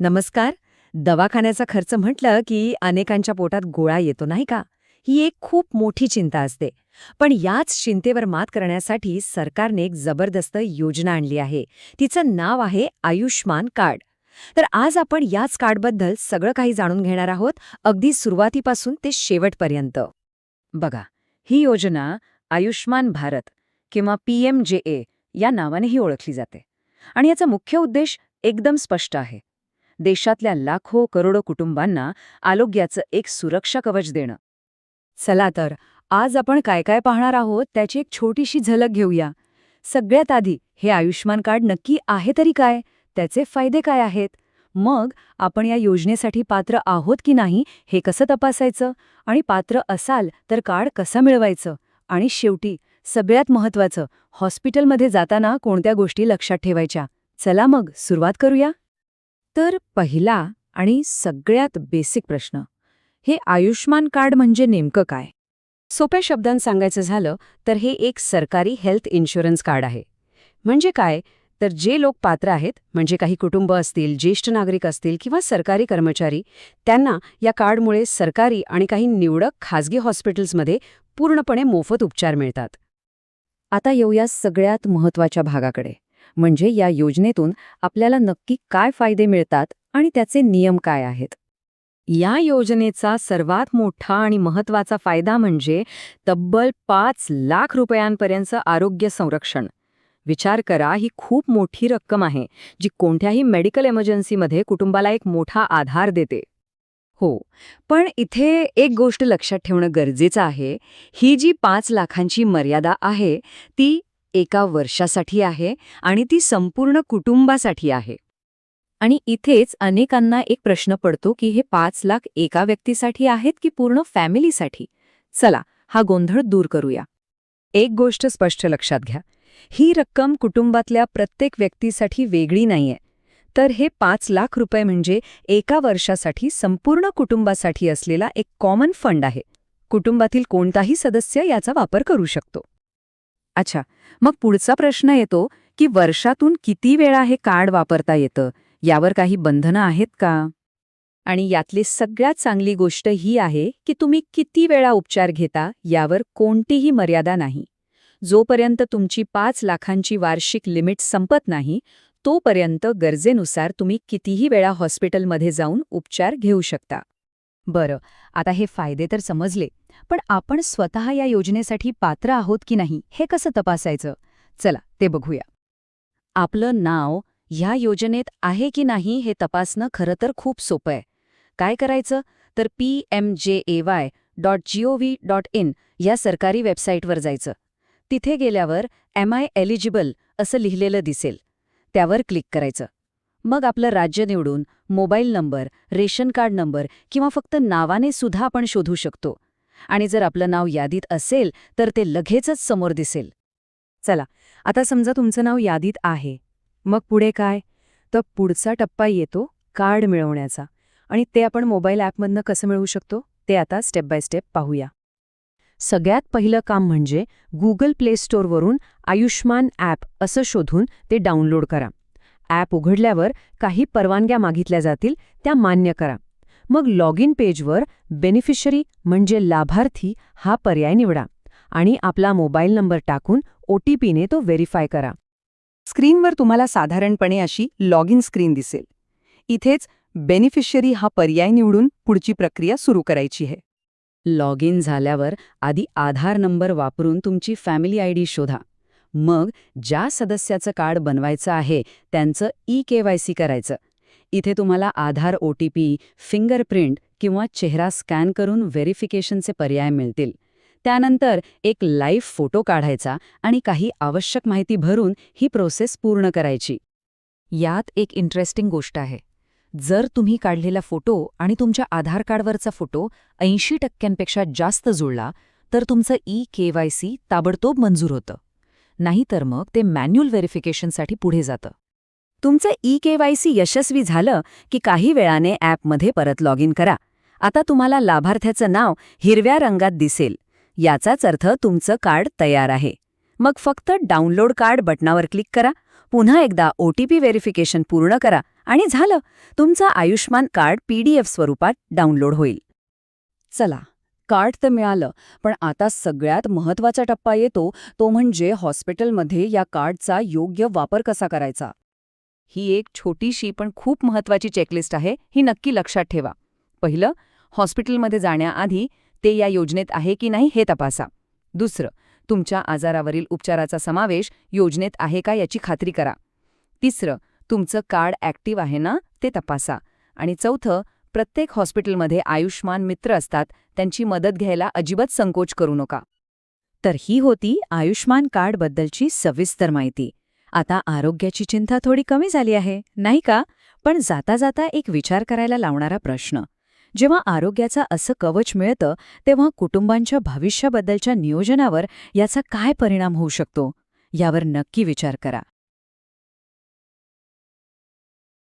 नमस्कार. दवाखान्याचा खर्च म्हटलं की अनेकांच्या पोटात गोळा येतो नाही का? ही एक खूप मोठी चिंता असते. पण याच चिंतेवर मात करण्यासाठी सरकारने एक जबरदस्त योजना आणली आहे. तिचं नाव आहे आयुष्मान कार्ड. तर आज आपण याच कार्डबद्दल सगळं काही जाणून घेणार आहोत. अगदी सुरुवातीपासून ते शेवटपर्यंत. बघा ही योजना आयुष्मान भारत किंवा पीएमजेए या नावानेही ओळखली जाते. आणि याचा मुख्य उद्देश एकदम स्पष्ट आहे. देशातल्या लाखो करोडो कुटुंबांना आरोग्याचं एक सुरक्षा कवच देणं. चला तर आज आपण काय काय पाहणार आहोत त्याची एक छोटीशी झलक घेऊया. सगळ्यात आधी हे आयुष्मान कार्ड नक्की आहे तरी काय? त्याचे फायदे काय आहेत? मग आपण या योजनेसाठी पात्र आहोत की नाही हे कसं तपासायचं? आणि पात्र असाल तर कार्ड कसं मिळवायचं? आणि शेवटी सगळ्यात महत्वाचं हॉस्पिटलमध्ये जाताना कोणत्या गोष्टी लक्षात ठेवायच्या? चला मग सुरुवात करूया. तर पहिला आणि सगळ्यात बेसिक प्रश्न हे आयुष्मान कार्ड म्हणजे नेमकं काय? सोप्या शब्दांत सांगायचं झालं तर हे एक सरकारी हेल्थ इन्शुरन्स कार्ड आहे. म्हणजे काय? तर जे लोक पात्र आहेत म्हणजे काही कुटुंब असतील ज्येष्ठ नागरिक असतील किंवा सरकारी कर्मचारी त्यांना या कार्डमुळे सरकारी आणि काही निवडक खाजगी हॉस्पिटल्समध्ये पूर्णपणे मोफत उपचार मिळतात. आता येऊया सगळ्यात महत्त्वाच्या भागाकडे. म्हणजे या योजनेतून आपल्याला नक्की काय फायदे मिळतात आणि त्याचे नियम काय आहेत? या योजनेचा सर्वात मोठा आणि महत्त्वाचा फायदा म्हणजे तब्बल पाच लाख रुपयांपर्यंत आरोग्य संरक्षण. विचार करा ही खूप मोठी रक्कम आहे जी कोणत्याही मेडिकल इमर्जन्सीमध्ये कुटुंबाला एक मोठा आधार देते. हो पण इथे एक गोष्ट लक्षात ठेवणं गरजेचं आहे ही जी पाच लाखांची मर्यादा आहे ती एका वर्षासाठी आहे आणि ती संपूर्ण कुटुंबासाठी आहे. आणि इथेच अनेकांना एक प्रश्न पडतो की हे पाच लाख एका व्यक्तीसाठी आहेत की पूर्ण फॅमिलीसाठी? चला हा गोंधळ दूर करूया. एक गोष्ट स्पष्ट लक्षात घ्या. ही रक्कम कुटुंबातल्या प्रत्येक व्यक्तीसाठी वेगळी नाहीये. तर हे पाच लाख रुपये म्हणजे एका वर्षासाठी संपूर्ण कुटुंबासाठी असलेला एक कॉमन फंड आहे. कुटुंबातील कोणताही सदस्य याचा वापर करू शकतो. अच्छा मग पुढचा प्रश्न येतो की वर्षातून किती वेळा हे कार्ड वापरता येतं? यावर काही बंधनं आहेत का? आणि यातली सगळ्यात चांगली गोष्ट ही आहे की तुम्ही किती वेळा उपचार घेता यावर कोणतीही मर्यादा नाही. जोपर्यंत तुमची पाच लाखांची वार्षिक लिमिट संपत नाही तोपर्यंत गरजेनुसार तुम्ही कितीही वेळा हॉस्पिटलमध्ये जाऊन उपचार घेऊ शकता. बरं आता हे फायदे तर समजले पण आपण स्वतः या योजनेसाठी पात्र आहोत की नाही हे कसं तपासायचं? चला ते बघूया. आपलं नाव ह्या योजनेत आहे की नाही हे तपासणं खरं तर खूप सोपं आहे. काय करायचं? तर P M J A Y dot gov dot in या सरकारी वेबसाईटवर जायचं. तिथे गेल्यावर एम आय एलिजिबल? असं लिहिलेलं दिसेल. त्यावर क्लिक करायचं. मग आपलं राज्य निवडून mobile number ration card number किंवा फक्त नावाने सुद्धा आपण शोधू शकतो. आणि जर आपलं नाव यादीत असेल तर ते लगेचच समोर दिसेल. चला आता समजा तुमचं नाव यादीत आहे. मग पुढे काय? तर पुढचा टप्पा येतो कार्ड मिळवण्याचा. आणि ते आपण मोबाईल ॲपमधनं कसं मिळवू शकतो? ते आता स्टेप बाय स्टेप पाहूया. सगळ्यात पहिलं काम म्हणजे गुगल प्ले स्टोअरवरून आयुष्मान ॲप असं शोधून ते डाउनलोड करा. ॲप उघडल्यावर काही परवानग्या मागितल्या जातील त्या मान्य करा. मग लॉग इन पेजवर बेनिफिशरी म्हणजे लाभार्थी हा पर्याय निवडा आणि आपला मोबाईल नंबर टाकून ओ टी पीने तो व्हेरीफाय करा. स्क्रीनवर तुम्हाला साधारणपणे अशी लॉग इन स्क्रीन दिसेल. इथेच बेनिफिशरी हा पर्याय निवडून पुढची प्रक्रिया सुरू करायची आहे. लॉग इन झाल्यावर आधी आधार नंबर वापरून तुमची फॅमिली आय डी शोधा. मग ज्या सदस्याचं कार्ड बनवायचं आहे त्यांचं ई के वाय सी करायचं. इथे तुम्हाला Aadhaar O T P fingerprint किंवा चेहरा स्कॅन करून व्हेरिफिकेशनचे पर्याय मिळतील. त्यानंतर एक लाईव्ह फोटो काढायचा आणि काही आवश्यक माहिती भरून ही प्रोसेस पूर्ण करायची. यात एक इंटरेस्टिंग गोष्ट आहे. जर तुम्ही काढलेला फोटो आणि तुमच्या आधार कार्डवरचा फोटो ऐंशी टक्क्यांपेक्षा जास्त जुळला तर तुमचं ई के वाय सी ताबडतोब मंजूर होतं. नाहीतर मग ते मॅन्युअल व्हेरिफिकेशनसाठी पुढे जातं. तुमचं ई के वाय सी यशस्वी झालं की काही वेळाने ॲपमध्ये परत लॉग इन करा. आता तुम्हाला लाभार्थ्याचं नाव हिरव्या रंगात दिसेल. याचाच अर्थ तुमचं कार्ड तयार आहे. मग फक्त डाउनलोड कार्ड बटनावर क्लिक करा. पुन्हा एकदा ओ टी पी व्हेरिफिकेशन पूर्ण करा आणि झालं. तुमचं Ayushman card P D F स्वरूपात डाउनलोड होईल. चला. कार्ड तर मिळालं पण आता सगळ्यात महत्त्वाचा टप्पा येतो तो म्हणजे हॉस्पिटलमध्ये या कार्डचा योग्य वापर कसा करायचा? ही एक छोटीशी पण खूप महत्वाची चेकलिस्ट आहे ही नक्की लक्षात ठेवा. पहिलं हॉस्पिटलमध्ये जाण्याआधी ते या योजनेत आहे की नाही हे तपासा. दुसरं तुमच्या आजारावरील उपचाराचा समावेश योजनेत आहे का याची खात्री करा. तिसरं तुमचं कार्ड ॲक्टिव्ह आहे ना ते तपासा. आणि चौथं प्रत्येक हॉस्पिटलमध्ये आयुष्मान मित्र असतात त्यांची मदत घ्यायला अजिबात संकोच करू नका. तर ही होती आयुष्मान कार्डबद्दलची सविस्तर माहिती. आता आरोग्याची चिंता थोडी कमी झाली आहे नाही का? पण जाता जाता एक विचार करायला लावणारा प्रश्न. जेव्हा आरोग्याचं असं कवच मिळतं तेव्हा कुटुंबांच्या भविष्याबद्दलच्या नियोजनावर याचा काय परिणाम होऊ शकतो? यावर नक्की विचार करा.